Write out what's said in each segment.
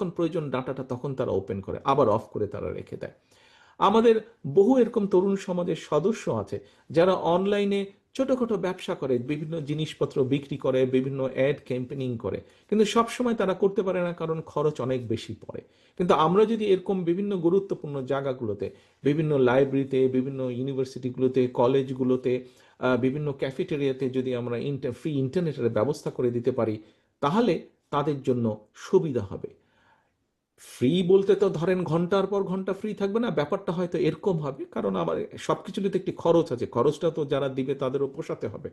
যখন প্রয়োজন ডাটাটা তখন তারা ওপেন করে, আবার অফ করে তারা রেখে দেয়। আমাদের বহু এরকম তরুণ সমাজের সদস্য আছে যারা অনলাইনে ছোটখাটো ব্যবসা করে, বিভিন্ন জিনিসপত্র বিক্রি করে, বিভিন্ন অ্যাড ক্যাম্পেনিং করে। কিন্তু সব সময় তারা করতে পারে না কারণ খরচ অনেক বেশি পড়ে। কিন্তু আমরা যদি এরকম বিভিন্ন গুরুত্বপূর্ণ জায়গাগুলোতে, বিভিন্ন লাইব্রেরিতে বিভিন্ন ইউনিভার্সিটিগুলোতে কলেজগুলোতে বিভিন্ন ক্যাফেটেরিয়াতে যদি আমরা ফ্রি ইন্টারনেটের ব্যবস্থা করে দিতে পারি, তাহলে তাদের জন্য সুবিধা হবে। ফ্রি বলতে তো ধরেন ঘণ্টার পর ঘণ্টা ফ্রি থাকবে না, ব্যাপারটা হয়তো এরকম হবে, কারণ আমার সবকিছুরই তো একটি খরচ আছে, খরচটা তো যারা দিবে তাদেরও পোষাতে হবে।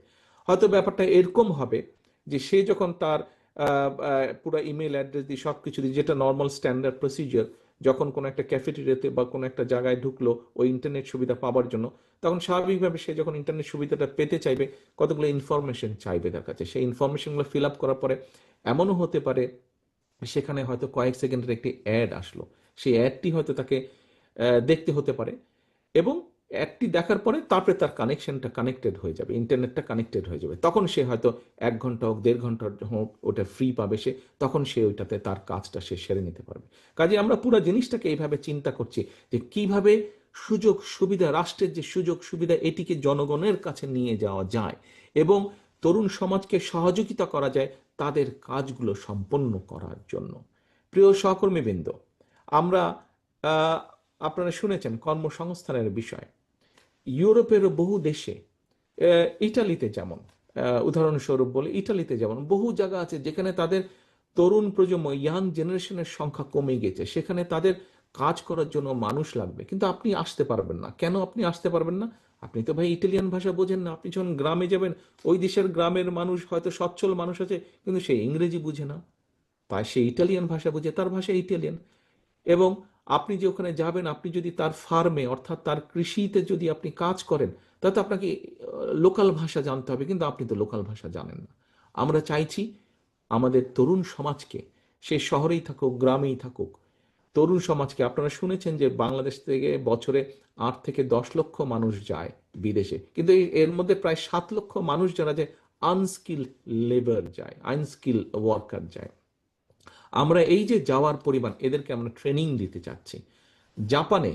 হয়তো ব্যাপারটা এরকম হবে যে সে যখন তার পুরো ইমেল অ্যাড্রেস দিয়ে সব কিছু দিয়ে, যেটা নর্মাল স্ট্যান্ডার্ড প্রসিজিওর যখন কোনো একটা ক্যাফেটেরিয়াতে বা কোনো একটা জায়গায় ঢুকলো ওই ইন্টারনেট সুবিধা পাওয়ার জন্য, তখন স্বাভাবিকভাবে সে যখন ইন্টারনেট সুবিধাটা পেতে চাইবে, কতগুলো ইনফরমেশন চাইবে তার কাছে। সেই ইনফরমেশনগুলো ফিল আপ করার পরে এমনও হতে পারে সেখানে হয়তো কয়েক সেকেন্ডের একটি অ্যাড আসলো। সেই অ্যাডটি হয়তো তাকে দেখতে হতে পারে এবং অ্যাডটি দেখার পরে তারপরে তার কানেকশনটা কানেক্টেড হয়ে যাবে, ইন্টারনেটটা কানেক্টেড হয়ে যাবে। তখন সে হয়তো এক ঘণ্টা হোক, দেড় ঘণ্টা হোক, ওটা ফ্রি পাবে সে, তখন সে ওইটাতে তার কাজটা সে সেরে নিতে পারবে। কাজে আমরা পুরো জিনিসটাকে এইভাবে চিন্তা করছি যে কীভাবে সুযোগ সুবিধা রাষ্ট্রের যে সুযোগ সুবিধা এটিকে জনগণের কাছে নিয়ে যাওয়া যায় এবং তরুণ সমাজকে সহযোগিতা করা যায় তাদের কাজগুলো সম্পন্ন করার জন্য। প্রিয় সহকর্মীবৃন্দ, আমরা আপনারা শুনেছেন কর্মসংস্থানের বিষয়। ইউরোপের বহু দেশে ইটালিতে যেমন উদাহরণস্বরূপ বলে, ইটালিতে যেমন বহু জায়গা আছে যেখানে তাদের তরুণ প্রজন্ম, ইয়াং জেনারেশনের সংখ্যা কমে গেছে। সেখানে তাদের কাজ করার জন্য মানুষ লাগবে। কিন্তু আপনি আসতে পারবেন না। কেন আপনি আসতে পারবেন না? আপনি তো ভাই ইটালিয়ান ভাষা বোঝেন না। আপনি যখন গ্রামে যাবেন, ওই দেশের গ্রামের মানুষ হয়তো সচ্ছল মানুষ আছে, কিন্তু সে ইংরেজি বুঝে না। তাই সে ইটালিয়ান ভাষা বুঝে, তার ভাষা ইটালিয়ান এবং আপনি যে ওখানে যাবেন, আপনি যদি তার ফার্মে, অর্থাৎ তার কৃষিতে যদি আপনি কাজ করেন, তাতে আপনাকে লোকাল ভাষা জানতে হবে, কিন্তু আপনি তো লোকাল ভাষা জানেন না। আমরা চাইছি আমাদের তরুণ সমাজকে, সে শহরেই থাকুক, গ্রামেই থাকুক তরুণ সমাজকে আপনারা শুনেছেন যে বাংলাদেশ থেকে বছরে আট থেকে দশ লক্ষ মানুষ যায় বিদেশে। কিন্তু এর মধ্যে প্রায় সাত লক্ষ মানুষ যারা যে আনস্কিল লেবার যায় আনস্কিল ওয়ার্কার যায়। আমরা এই যে যাওয়ার পরিমাণ, এদেরকে আমরা ট্রেনিং দিতে চাচ্ছি। জাপানে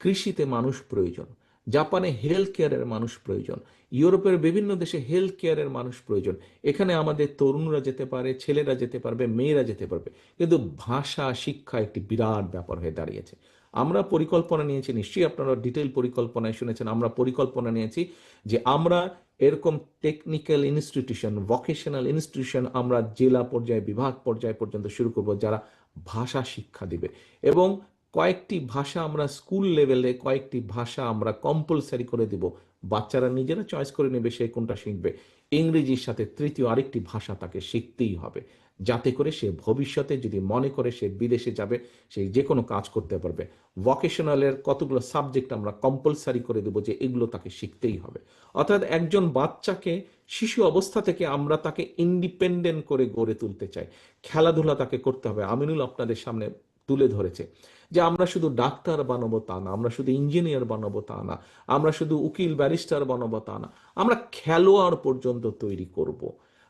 কৃষিতে মানুষ প্রয়োজন। জাপানে হেলথ কেয়ারের মানুষ প্রয়োজন। ইউরোপের বিভিন্ন দেশে হেলথ কেয়ারের মানুষ প্রয়োজন। এখানে আমাদের তরুণরা যেতে পারে, ছেলেরা যেতে পারবে, মেয়েরা যেতে পারবে। কিন্তু ভাষা, শিক্ষা একটি বিরাট ব্যাপার হয়ে দাঁড়িয়েছে। আমরা পরিকল্পনা নিয়েছি, নিশ্চয়ই আপনারা ডিটেল পরিকল্পনায় শুনেছেন, আমরা পরিকল্পনা নিয়েছি যে আমরা এরকম টেকনিক্যাল ইনস্টিটিউশন ভকেশনাল ইনস্টিটিউশন আমরা জেলা পর্যায়ে, বিভাগ পর্যায়ে পর্যন্ত শুরু করব যারা ভাষা শিক্ষা দিবে। এবং কয়েকটি ভাষা আমরা স্কুল লেভেলে কয়েকটি ভাষা আমরা কম্পালসারি করে দিব। বাচ্চারা নিজেরা চয়েস করে নেবে সে কোনটা শিখবে। ইংরেজির সাথে তৃতীয় আরেকটি ভাষা তাকে শিখতেই হবে। যাতে করে সে ভবিষ্যতে যদি মনে করে সে বিদেশে যাবে, সে যে কোনো কাজ করতে পারবে। ভকেশনালের কতগুলো সাবজেক্ট আমরা কম্পালসারি করে দেবো যে এগুলো তাকে শিখতেই হবে। অর্থাৎ একজন বাচ্চাকে শিশু অবস্থা থেকে আমরা তাকে ইন্ডিপেন্ডেন্ট করে গড়ে তুলতে চাই। খেলাধুলা তাকে করতে হবে। আমিনুল আপনাদের সামনে তুলে ধরেছে যে আমরা শুধু ডাক্তার বানাবো তা না, আমরা শুধু ইঞ্জিনিয়ার বানাবো তা না, আমরা শুধু উকিল, ব্যারিস্টার বানাবো তা না, আমরা খেলোয়াড় পর্যন্ত তৈরি করব।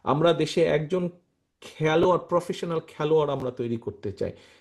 আমরা দেশে একজন খেলোয়াড় প্রফেশনাল খেলোয়াড় আমরা তৈরি করতে চাই